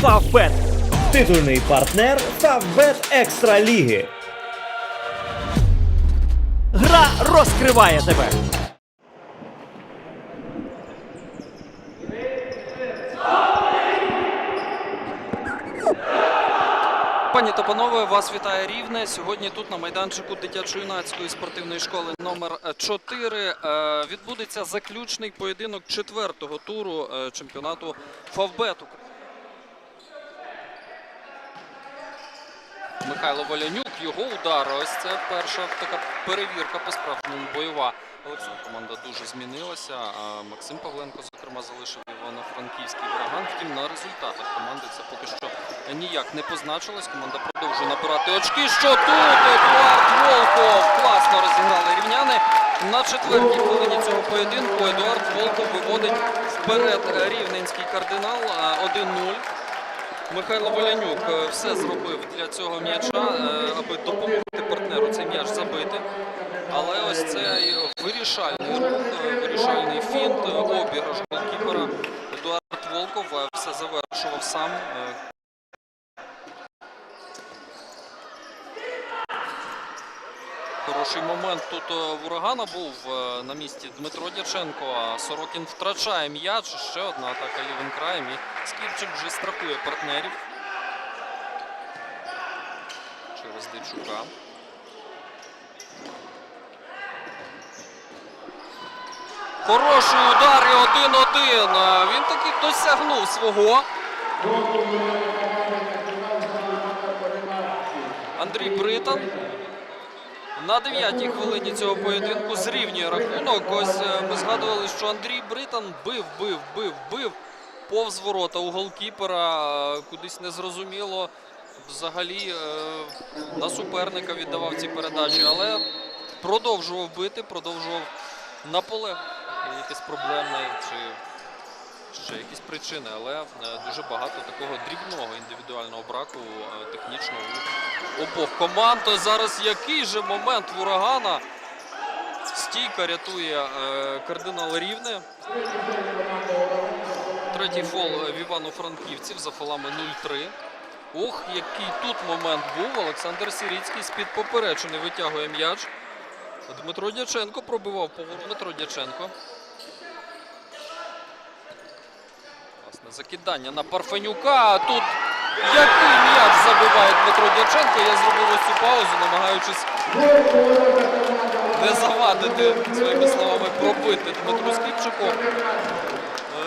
Фавбет. Титульний партнер Фавбет Екстра Ліги. Гра розкриває тебе. Пані та панове, вас вітає Рівне. Сьогодні тут на майданчику дитячо-юнацької спортивної школи номер 4 е, відбудеться заключний поєдинок четвертого туру е, чемпіонату Фавбету. Михайло Волянюк, його удар. Ось це перша така перевірка по справжньому бойова. Команда дуже змінилася. Максим Павленко, зокрема, залишив Івано-Франківський ураган. Втім, на результатах команди це поки що ніяк не позначилось. Команда продовжує набирати очки. Що тут? Едуард Волков класно розіграли рівняни. На четвертій хвилині цього поєдинку Едуард Волков виводить вперед рівненський кардинал а, 1-0. Михайло Волянюк е, все зробив для цього м'яча, е, аби допомогти партнеру цей м'яч забити. Але ось цей вирішальний рух, е, вирішальний фінт, обіграш голкіпера Едуард Волков все завершував сам. Хороший момент тут е, в урагана був е, на місці Дмитро Дяченко. а Сорокін втрачає м'яч. Ще одна атака лівим краєм. І Скіпчик вже страхує партнерів. Через Дичука. Хороший удар і 1-1. Е, Він таки досягнув свого. Андрій Британ. На 9-й хвилині цього поєдинку зрівнює рахунок. Ось е, ми згадували, що Андрій Британ бив, бив, бив, бив повз ворота у голкіпера. е, Кудись незрозуміло. Взагалі е, на суперника віддавав ці передачі, але продовжував бити, продовжував наполегати. Якесь проблемне чи ще якісь причини, але е, дуже багато такого дрібного індивідуального браку е, технічного обох команд. Зараз який же момент в урагана. Стійка рятує е, кардинал Рівне. Третій фол в Івано-Франківців за фолами 0-3. Ох, який тут момент був. Олександр Сіріцький з-під поперечини витягує м'яч. Дмитро Дяченко пробивав поворот. Дмитро Дяченко. Закидання на Парфенюка. а Тут який м'яч забиває Дмитро Дяченко. Я зробив ось цю паузу, намагаючись не завадити своїми словами пробити Дмитру Скіпчику.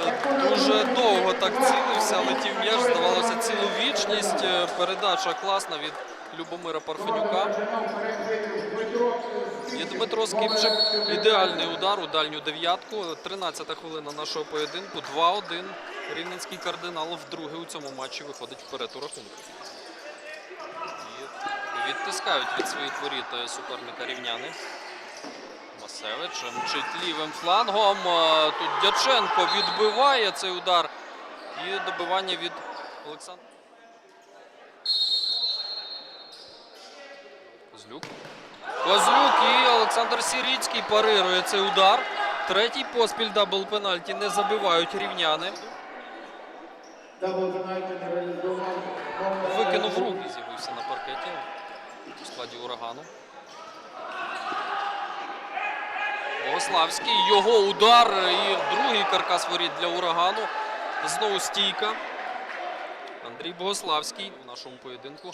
Е, Дуже довго так цілився, летів м'яч, здавалося, цілу вічність. Е, Передача класна від Любомира Парфенюка. І Дмитро Скіпчик. Ідеальний удар у дальню дев'ятку. 13-та хвилина нашого поєдинку. 2-1. Рівненський кардинал вдруге у цьому матчі виходить вперед у рахунку. Відтискають від своїх воріт е, суперника рівняни. Масевич мчить лівим флангом. Е, Тут Дяченко відбиває цей удар. І добивання від Олександра. Козлюк. Козлюк і Олександр Сіріцький парирує цей удар. Третій поспіль дабл пенальті не забивають рівняни. Викинув руки, з'явився на паркеті у складі урагану. Богославський, його удар і другий каркас воріт для урагану. Знову стійка. Андрій Богославський у нашому поєдинку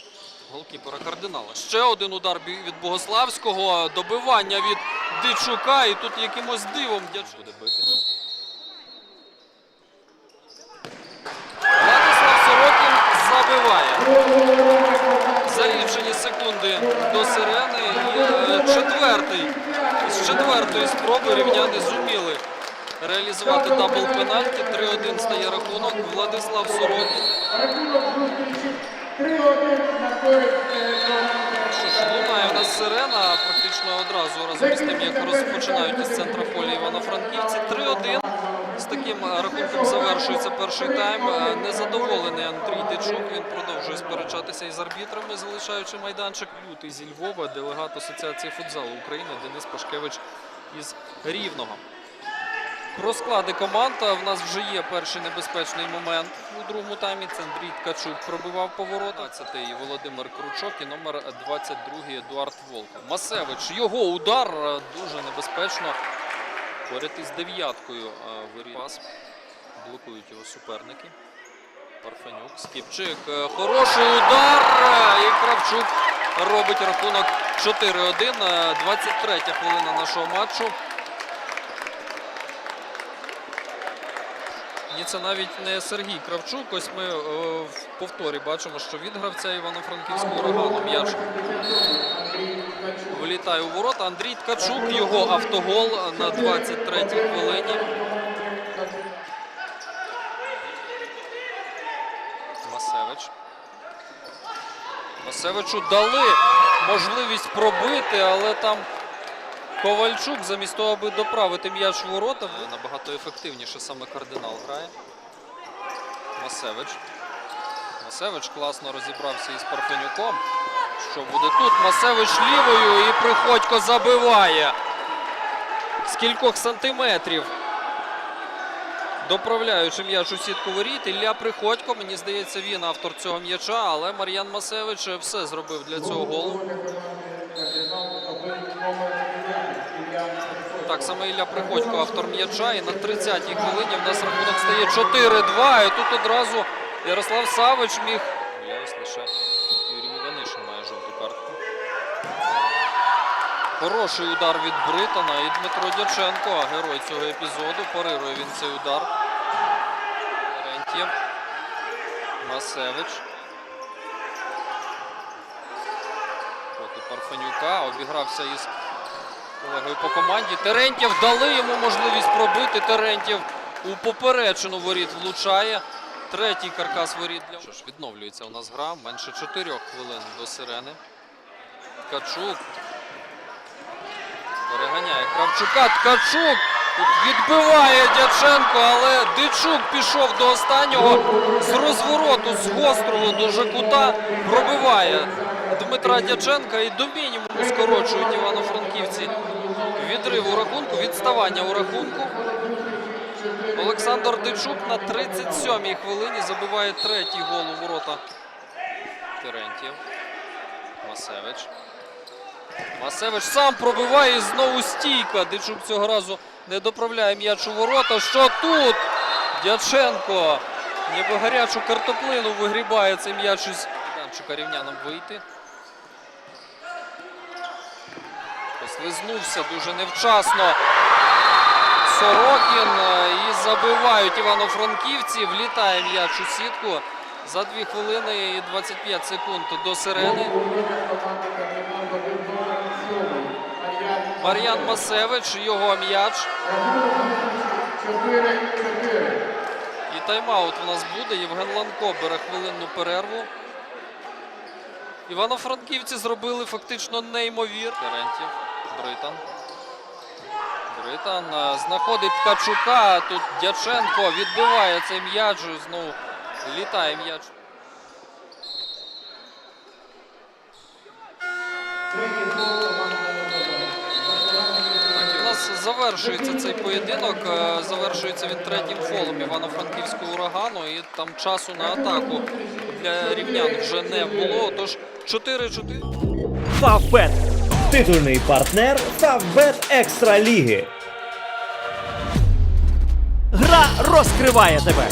голкіпера кардинала. Ще один удар від Богославського. Добивання від Дичука. І тут якимось дивом Дячук буде бити. Владислав Сорокін забиває. За лічені секунди до сирени. І е, четвертий. З четвертої спроби рівняни зуміли реалізувати дабл пенальті. 3-1 стає рахунок. Владислав Сорокін. Що ж, лунає у нас сирена практично одразу разом із тим, як розпочинають із центра поля Івано-Франківці. 3-1. З таким е, рахунком завершується перший тайм. Е, Незадоволений Андрій Дичук. Він продовжує сперечатися із арбітрами, залишаючи майданчик. Лютий зі Львова, делегат Асоціації футзалу України Денис Пашкевич із Рівного. Про склади команд в нас вже є перший небезпечний момент у другому таймі. Це Андрій Ткачук пробивав поворот. 15-й Володимир Кручок і номер 22-й Едуард Волков. Масевич. Його удар е, дуже небезпечно. Поряд із дев'яткою е, вирі- пас. Блокують його суперники. Парфенюк, Скіпчик. е, Хороший удар. е, І Кравчук робить рахунок 4-1. е, 23 хвилина нашого матчу. Ні, це навіть не Сергій Кравчук. Ось ми е, в повторі бачимо, що від гравця Івано-Франківського урагану м'яч влітає у ворота. Андрій Ткачук, його автогол на 23-й хвилині. Масевич. Масевичу дали можливість пробити, але там Ковальчук замість того, аби доправити м'яч в ворота, набагато ефективніше саме кардинал грає. Масевич. Масевич класно розібрався із Парфенюком. Що буде тут? Масевич лівою і Приходько забиває. З кількох сантиметрів. Доправляючи м'яч у сітку воріт, Ілля Приходько, мені здається, він автор цього м'яча, але Мар'ян Масевич все зробив для цього голу. Так, саме Ілля Приходько, автор м'яча. І на 30-й хвилині в нас рахунок стає 4-2. І тут одразу Ярослав Савич міг. Лише Хороший удар від Бритона і Дмитро Дяченко, герой цього епізоду. Парирує він цей удар. Терентьєв. Масевич. Проти Парфенюка. Обігрався із колегою по команді. Терентьєв дали йому можливість пробити. Терентьєв у поперечину воріт влучає. Третій каркас воріт для що ж відновлюється у нас гра. Менше 4 хвилин до сирени. Ткачук. Переганяє Кравчука. Ткачук. Відбиває Дяченко, але Дичук пішов до останнього з розвороту, з гострого дуже кута. Пробиває Дмитра Дяченка і до мінімуму скорочують івано-франківці. Відрив у рахунку, відставання у рахунку. Олександр Дичук на 37-й хвилині забиває третій гол у ворота. Терентьєв. Масевич. Масевич сам пробиває і знову стійка. Дичук цього разу не доправляє м'яч у ворота. Що тут? Дяченко. Ніби гарячу картоплину вигрібає цей м'яч із Данчука рівнянам вийти. Послизнувся дуже невчасно. Сорокін е, і забивають івано-франківці. Влітає м'яч у сітку за 2 хвилини і 25 секунд до сирени. Мар'ян Масевич, його м'яч. І тайм-аут у нас буде. Євген Ланко бере хвилинну перерву. Івано-франківці зробили фактично неймовір. Терентів, Британ. Британ е, знаходить Ткачука. Тут Дяченко відбиває цей м'яч. Знову літає м'яч. Так, і в нас завершується цей поєдинок. е, Завершується він третім фолом Івано-Франківського урагану. І там часу на атаку для рівнян вже не було. Тож 4-4. Фавбет. Титульний партнер Фавбет Екстра Ліги. Гра розкриває тебе.